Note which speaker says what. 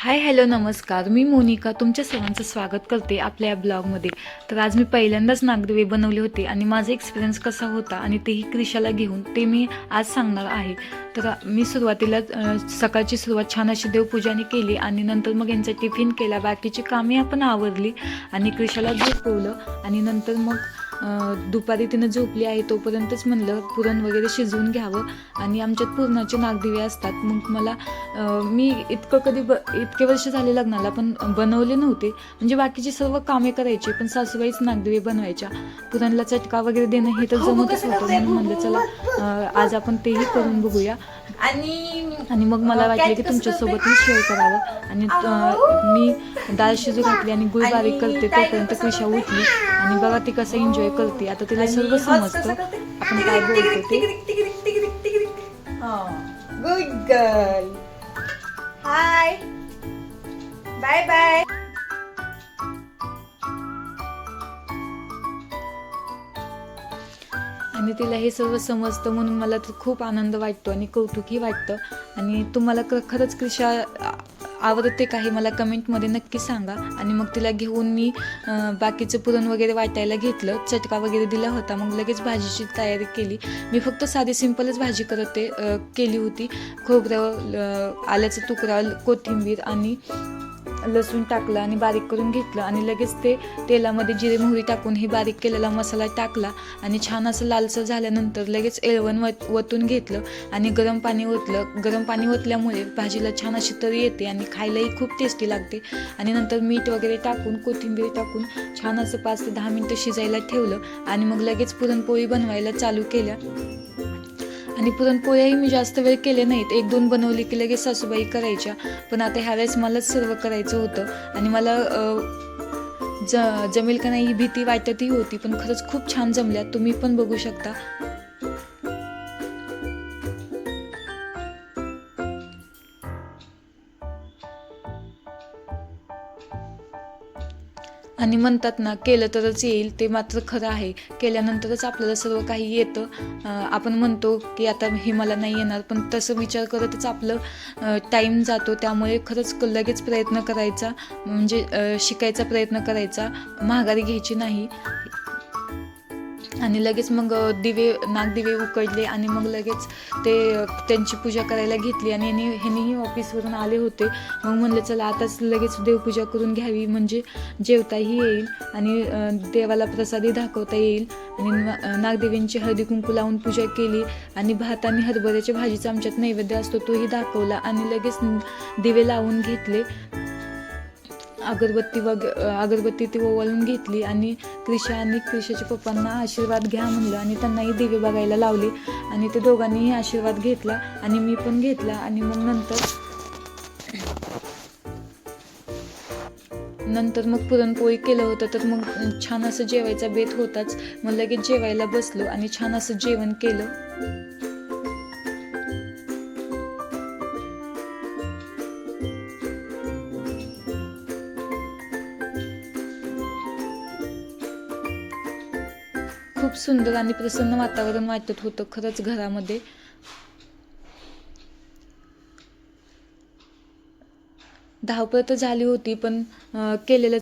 Speaker 1: Hi hello नमस्कार. मी मोनिका. तुमच्या सर्वांचं स्वागत करते आपल्या या ब्लॉगमध्ये. तर आज मी पहिल्यांदाच नागदेवे बनवले होते आणि माझा एक्सपिरियन्स कसा होता आणि तेही क्रिशाला घेऊन ते मी आज सांगणार आहे. तर मी सुरुवातीला सकाळची सुरुवात छान अशी देवपूजाने केली आणि नंतर मग यांचा टिफिन केला. बाकीची कामे आपण आवरली आणि क्रिशाला झोपवलं आणि नंतर मग दुपारी तिनं झोपली आहे तोपर्यंतच म्हणलं पुरण वगैरे शिजवून घ्यावं आणि आमच्यात पुरणाचे नागदिवे असतात. मग मला मी इतकं कधी ब इतके वर्ष झाले लग्नाला पण बनवले नव्हते. म्हणजे बाकीची सर्व कामे करायची पण सासूबाईच नागदिवे बनवायच्या. पुरणला चटका वगैरे देणं हे तर जमतच होतं म्हणून म्हणलं चला आज आपण तेही करून बघूया.
Speaker 2: आणि
Speaker 1: आणि मग मला वाटलं की तुमच्यासोबतही शेअर करावं. आणि मी डाळ शिजू घातली आणि गुळ बारीक करते तोपर्यंत कृषा उठली. आणि बघा ती कसं एन्जॉय करते. आता तिला सर्व समजतं. आपण काय बोलतो ते?
Speaker 2: Good girl hi bye bye
Speaker 1: आणि तिला हे सर्व समजतं म्हणून मला तर खूप आनंद वाटतो आणि कौतुकही वाटतं. आणि तुम्हाला खरंच कृषा आ- आवडते का हे मला कमेंटमध्ये नक्की सांगा. आणि मग तिला घेऊन मी बाकीचं पुरण वगैरे वाटायला घेतलं. चटका वगैरे दिला होता. मग लगेच भाजीची तयारी केली. मी फक्त साधी सिंपलच भाजी करत ते केली होती. खोबरं आल्याचा तुकडा कोथिंबीर आणि लसूण टाकलं आणि बारीक करून घेतलं आणि लगेच ते तेलामध्ये जिरे मोहरी टाकून हे बारीक केलेला मसाला टाकला आणि छान असं लालसर झाल्यानंतर लगेच एळवण वत वतून घेतलं आणि गरम पाणी ओतलं. गरम पाणी ओतल्यामुळे भाजीला छान अशी तरी येते आणि खायलाही खूप टेस्टी लागते. आणि नंतर मीठ वगैरे टाकून कोथिंबीर टाकून छान असं पाच ते दहा मिनटं शिजायला ठेवलं आणि मग लगेच पुरणपोळी बनवायला चालू केल्या. आणि पुरणपोळ्याही मी जास्त वेळ केले नाहीत. एक दोन बनवली की लगेच सासूबाई करायच्या. पण आता ह्यावेळेस मलाच सर्व करायचं होतं. आणि मला ज जमेल का नाही ही भीती वाटतही होती पण खरंच खूप छान जमल्या. तुम्ही पण बघू शकता. आणि म्हणतात ना केलं तरच येईल ते मात्र खरं आहे. केल्यानंतरच आपल्याला सर्व काही येतं. आपण म्हणतो की आता हे मला नाही येणार पण तसं विचार करतच आपलं टाईम जातो. त्यामुळे खरंच लगेच प्रयत्न करायचा. म्हणजे शिकायचा प्रयत्न करायचा. महागारी घ्यायची नाही. आणि लगेच मग दिवे नागदिवे उकडले आणि मग लगेच ते त्यांची पूजा करायला घेतली आणि यांनी ह्यांनीही ऑफिसवरून आले होते. मग म्हणलं चला आताच लगेच देवपूजा करून घ्यावी म्हणजे जेवताही येईल आणि देवाला प्रसादी दाखवता येईल. आणि न- नागदेवींची हळदी कुंकू लावून पूजा केली आणि भात आणि हरभऱ्याच्या भाजीचा आमच्यात नैवेद्य असतो तोही दाखवला आणि लगेच दिवे लावून घेतले. अगरबत्ती वग अगरबत्ती ती ओवाळून घेतली आणि क्रिशा आणि क्रिशाच्या पप्पांना आशीर्वाद घ्या म्हणलं आणि त्यांनाही दिवे बघायला लावले आणि ते दोघांनीही आशीर्वाद घेतला आणि मी पण घेतला आणि मग नंतर नंतर मग पुरणपोळी केलं होतं तर मग छान असं जेवायचा बेत होताच. मग लगेच जेवायला बसलो आणि छान असं जेवण केलं. खूप सुंदर आणि प्रसन्न वातावरण वाटत होतं खरंच घरामध्ये. धावपळ तर झाली होती पण केलेलं